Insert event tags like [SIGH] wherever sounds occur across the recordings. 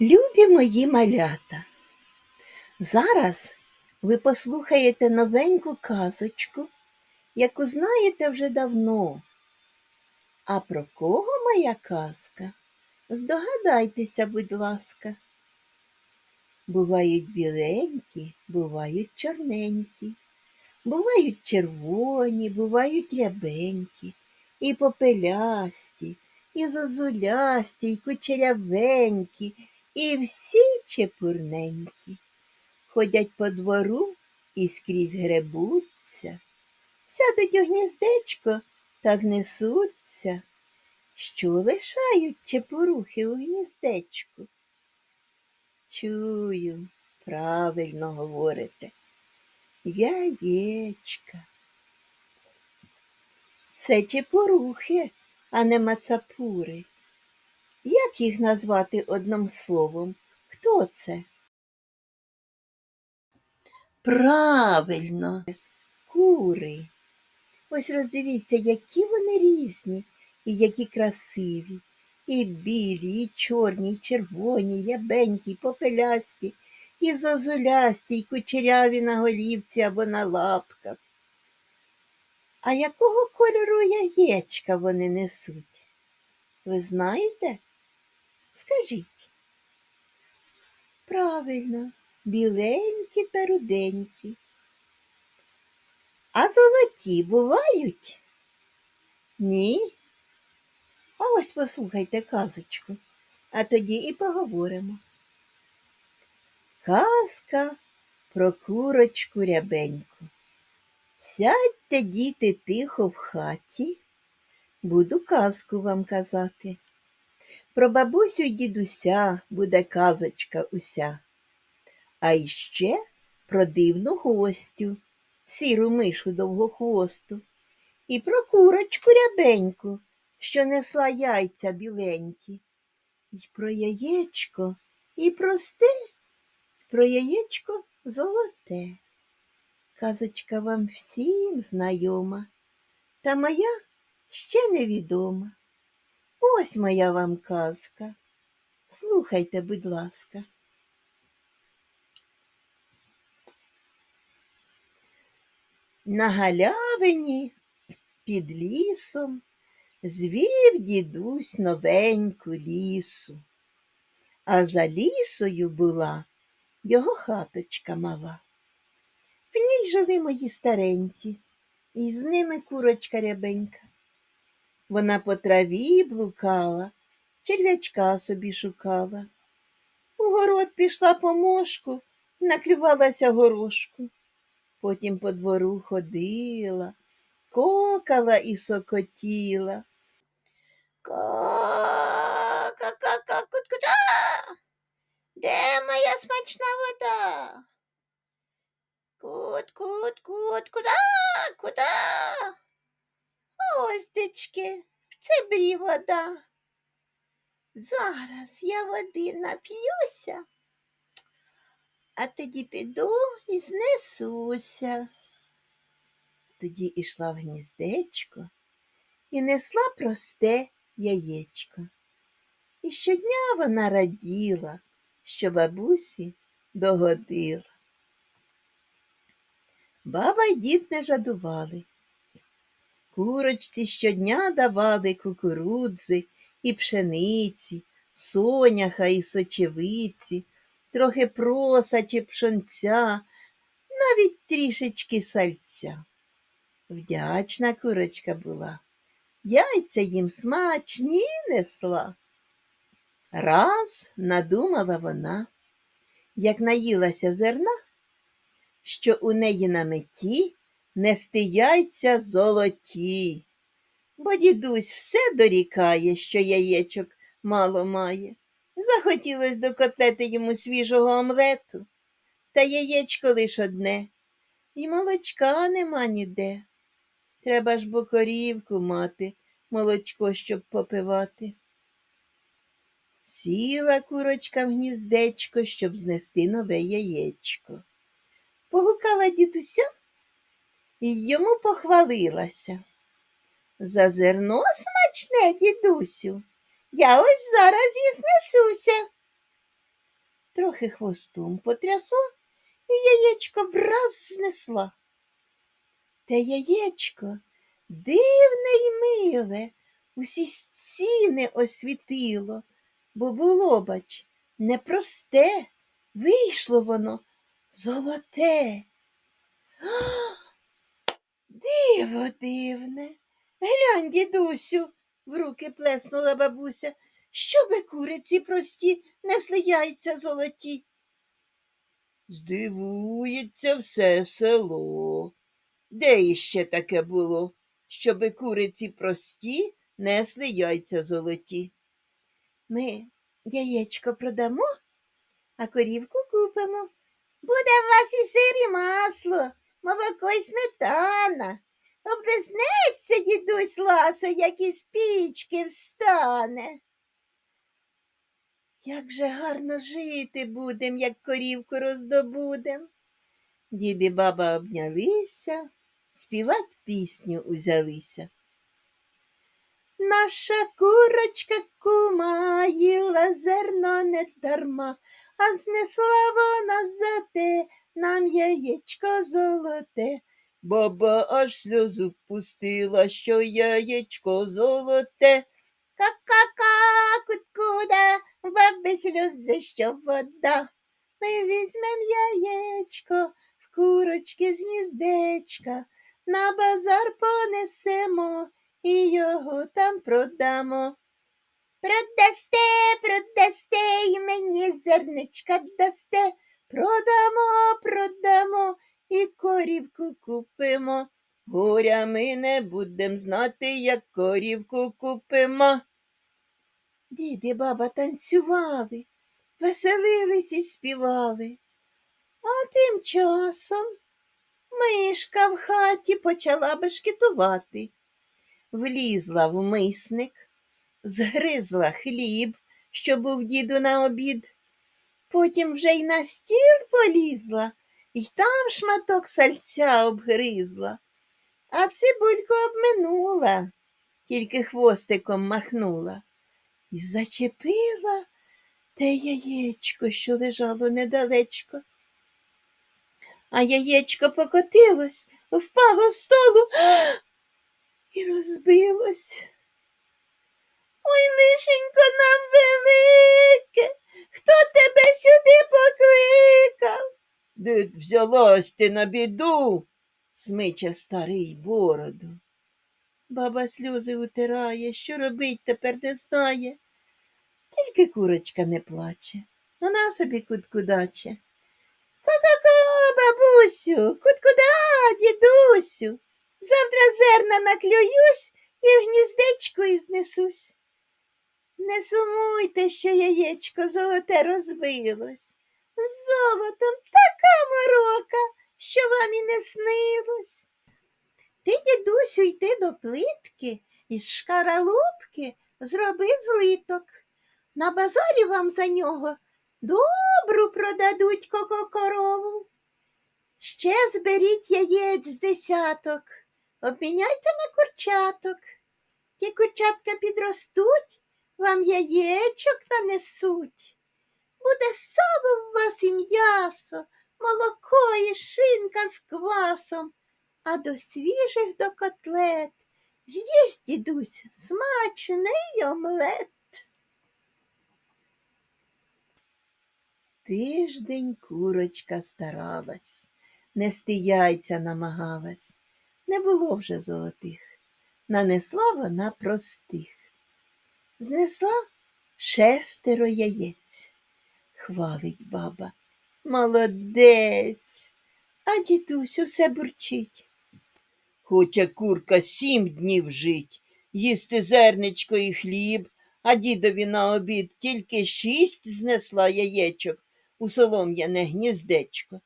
Любі мої малята, зараз ви послухаєте новеньку казочку, яку знаєте вже давно. А про кого моя казка? Здогадайтеся, будь ласка. Бувають біленькі, бувають чорненькі, бувають червоні, бувають рябенькі, і попелясті, і зозулясті, і кучерявенькі, і всі чепурненькі. Ходять по двору і скрізь гребуться, сядуть у гніздечко та знесуться. Що лишають чепурухи у гніздечку? Чую, правильно говорите. Яєчка. Це чепурухи, а не мацапури. Як їх назвати одним словом? Хто це? Правильно, кури. Ось роздивіться, які вони різні і які красиві. І білі, і чорні, і червоні, і рябенькі, і попелясті, і зозулясті, і кучеряві на голівці або на лапках. А якого кольору яєчка вони несуть? Ви знаєте? Скажіть. Правильно, біленькі та руденькі. А золоті бувають? Ні? А ось послухайте казочку, а тоді і поговоримо. Казка про курочку рябеньку. Сядьте, діти, тихо в хаті, буду казку вам казати. Про бабусю й дідуся буде казочка уся. А іще про дивну гостю, сіру мишу довгохвосту, і про курочку рябеньку, що несла яйця біленькі, І про яєчко, і просте, про яєчко золоте. Казочка вам всім знайома, та моя ще невідома. Ось моя вам казка. Слухайте, будь ласка. На галявині під лісом звів дідусь новеньку лісу, а за лісою була його хаточка мала. В ній жили мої старенькі, і з ними курочка рябенька. Вона по траві блукала, черв'ячка собі шукала. У город пішла по мошку і наклювалася горошку. Потім по двору ходила, кокала і сокотіла. Ка-ка-ка-кут-куда? Де моя смачна вода? Кут, кут, кут, куда, куда? Оздечки, в цебрі вода. Зараз я води нап'юся, а тоді піду і знесуся. Тоді ішла в гніздечко і несла просте яєчко. І щодня вона раділа, що бабусі догодила. Баба й дід не жадували. Курочці щодня давали кукурудзи і пшениці, соняха і сочевиці, трохи проса чи пшонця, навіть трішечки сальця. Вдячна курочка була, яйця їм смачні несла. Раз надумала вона, як наїлася зерна, що у неї на меті нести яйця золоті, бо дідусь все дорікає, що яєчок мало має. Захотілось до котлети йому свіжого омлету, та яєчко лиш одне, і молочка нема ніде. Треба ж бо корівку мати, молочко, щоб попивати. Сіла курочка в гніздечко, щоб знести нове яєчко. Погукала дідуся і йому похвалилася. За зерно смачне, дідусю, я ось зараз і знесуся. трохи хвостом потрясла і яєчко враз знесла. Те яєчко дивне й миле, усі стіни освітило, бо було, бач, непросте, вийшло воно золоте. Диво дивне. Глянь, дідусю, в руки плеснула бабуся, щоби куриці прості несли яйця золоті. Здивується все село. Де іще таке було, щоби куриці прості несли яйця золоті? Ми яєчко продамо, а корівку купимо. Буде в вас і сир, і масло, молоко й сметана. Облизнеться дідусь ласо, як із пічки встане. Як же гарно жити будем, як корівку роздобудем. Дід і баба обнялися, співать пісню узялися. Наша курочка кума їла зерно не дарма, а знесла вона за те нам яєчко золоте. Баба аж сльозу пустила, що яєчко золоте. Ка-ка-ка, куткуда, баби сльози, що вода. Ми візьмем яєчко в курочки з гніздечка, на базар понесемо і його там продамо. Продасте, продасте, і мені зерничка дасте. Продамо, продамо і корівку купимо. Горя ми не будем знати, як корівку купимо. Дід і баба танцювали, веселились і співали. А тим часом мишка в хаті почала бешкетувати. Влізла в мисник, згризла хліб, що був діду на обід. Потім вже й на стіл полізла, і там шматок сальця обгризла, а цибульку обминула, тільки хвостиком махнула і зачепила те яєчко, що лежало недалечко. А яєчко покотилось, впало з столу [GASPS] і розбилось. Ой, лишенько нам велике, хто тебе сюди покликав? Де взялась ти на біду? смиче старий бороду. Баба сльози утирає, що робить тепер не знає. Тільки курочка не плаче, вона собі куткудаче. Ка-ка-ка, бабусю, куткуда, дідусю. Завтра зерна наклююсь і в гніздечко і знесусь. Не сумуйте, що яєчко золоте розбилось. З золотом така морока, що вам і не снилось. Ти, дідусю, йти до плитки із шкаралупки зроби злиток. На базарі вам за нього добру продадуть коко-корову. Ще зберіть яєць з десяток, обміняйте на курчаток. Ті курчатка підростуть, вам яєчок нанесуть. Буде сало в вас і м'ясо, молоко і шинка з квасом, а до свіжих до котлет з'їсть дідусь смачний омлет. Тиждень курочка старалась, нести яйця намагалась. Не було вже золотих, нанесла вона простих. Знесла шестеро яєць. Хвалить баба. Молодець. А дідусь усе бурчить. Хоче курка сім днів жить, їсти зерничко і хліб, а дідові на обід тільки шість знесла яєчок у солом'яне гніздечко.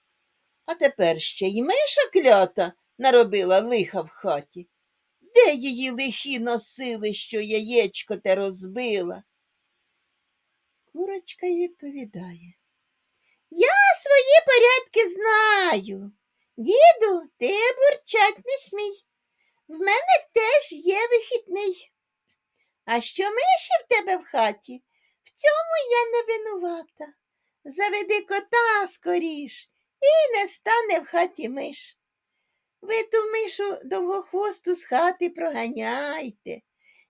А тепер ще й миша клята наробила лиха в хаті. Де її лихі носили, що яєчко те розбила? Курочка й відповідає. Я свої порядки знаю. Діду, ти бурчать не смій. В мене теж є вихідний. А що миші в тебе в хаті? В цьому я не винувата. Заведи кота скоріш, і не стане в хаті миш. Ви ту мишу довгохвосту з хати проганяйте.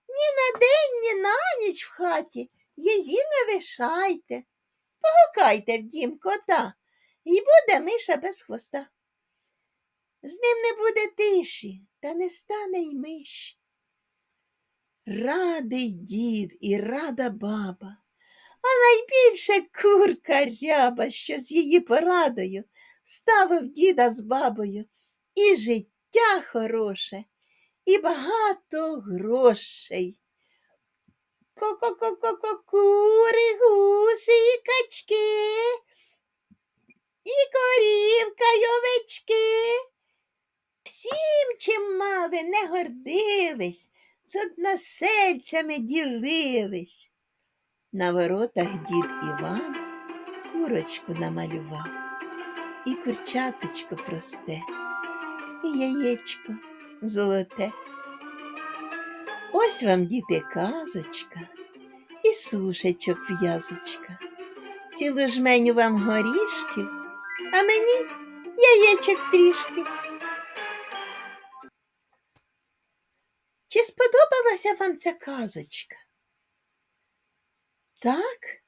Ні на день, ні на ніч в хаті її не лишайте. Погукайте в дім кота, і буде миша без хвоста. З ним не буде тиші, та не стане й миш. Радий дід і рада баба, а найбільше курка ряба, що з її порадою стало в діда з бабою і життя хороше, і багато грошей. Ко-ко-ко-ко-ко, кури, гуси і качки, і корівка й овечки. Всім, чим мали, не гордились, з односельцями ділились. На воротах дід Іван курочку намалював, і курчаточко просте, і яєчко золоте. Ось вам, діти, казочка і сушечок в'язочка. Цілу жменю вам горішків, а мені яєчок трішки. Чи сподобалася вам ця казочка? Так?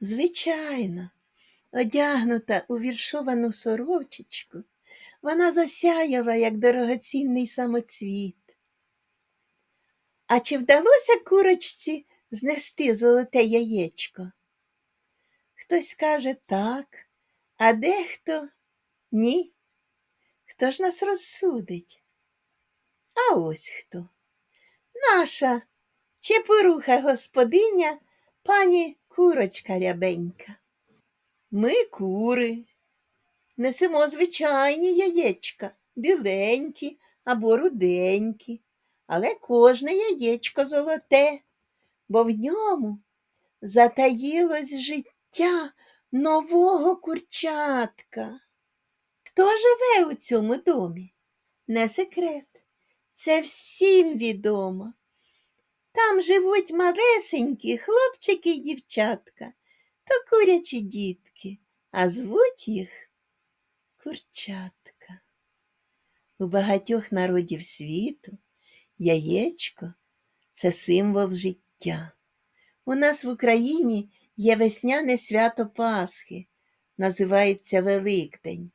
Звичайно, одягнута у віршовану сорочечку, вона засяяла, як дорогоцінний самоцвіт. А чи вдалося курочці знести золоте яєчко? Хтось каже так, а дехто ні. Хто ж нас розсудить? А ось хто. Наша чепуруха господиня, пані курочка рябенька. Ми кури, несемо звичайні яєчка, біленькі або руденькі, але кожне яєчко золоте, бо в ньому затаїлось життя нового курчатка. Хто живе у цьому домі? Не секрет. Це всім відомо. Там живуть малесенькі хлопчики й дівчатка, то курячі дітки, а звуть їх курчатка. У багатьох народів світу яєчко це символ життя. У нас в Україні є весняне свято Пасхи, називається Великдень.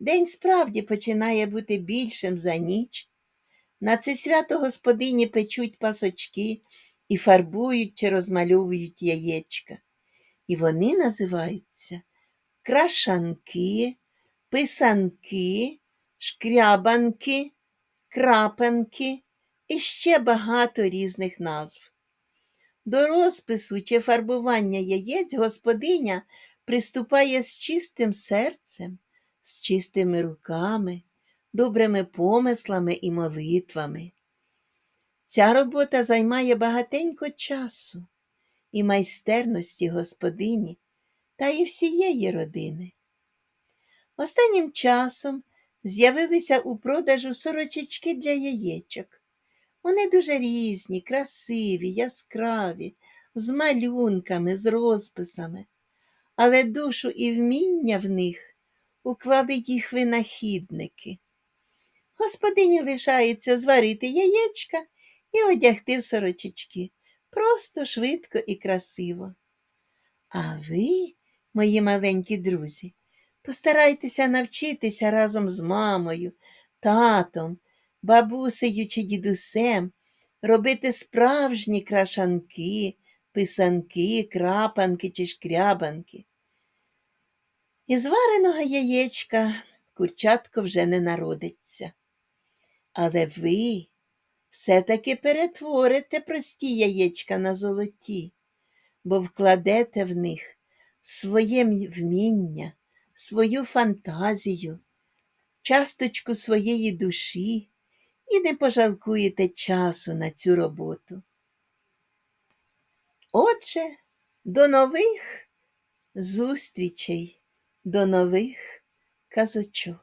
День справді починає бути більшим за ніч. На це свято господині печуть пасочки і фарбують чи розмальовують яєчка. І вони називаються крашанки, писанки, шкрябанки, крапанки і ще багато різних назв. До розпису чи фарбування яєць господиня приступає з чистим серцем, з чистими руками добрими помислами і молитвами. Ця робота займає багатенько часу і майстерності господині та і всієї родини. Останнім часом з'явилися у продажу сорочечки для яєчок. Вони дуже різні, красиві, яскраві, з малюнками, з розписами, але душу і вміння в них уклали їх винахідники. Господині лишається зварити яєчка і одягти в сорочечки. Просто швидко і красиво. А ви, мої маленькі друзі, постарайтеся навчитися разом з мамою, татом, бабусею чи дідусем робити справжні крашанки, писанки, крапанки чи шкрябанки. Із вареного яєчка курчатко вже не народиться. Але ви все-таки перетворите прості яєчка на золоті, бо вкладете в них своє вміння, свою фантазію, часточку своєї душі і не пожалкуєте часу на цю роботу. Отже, до нових зустрічей, до нових казочок.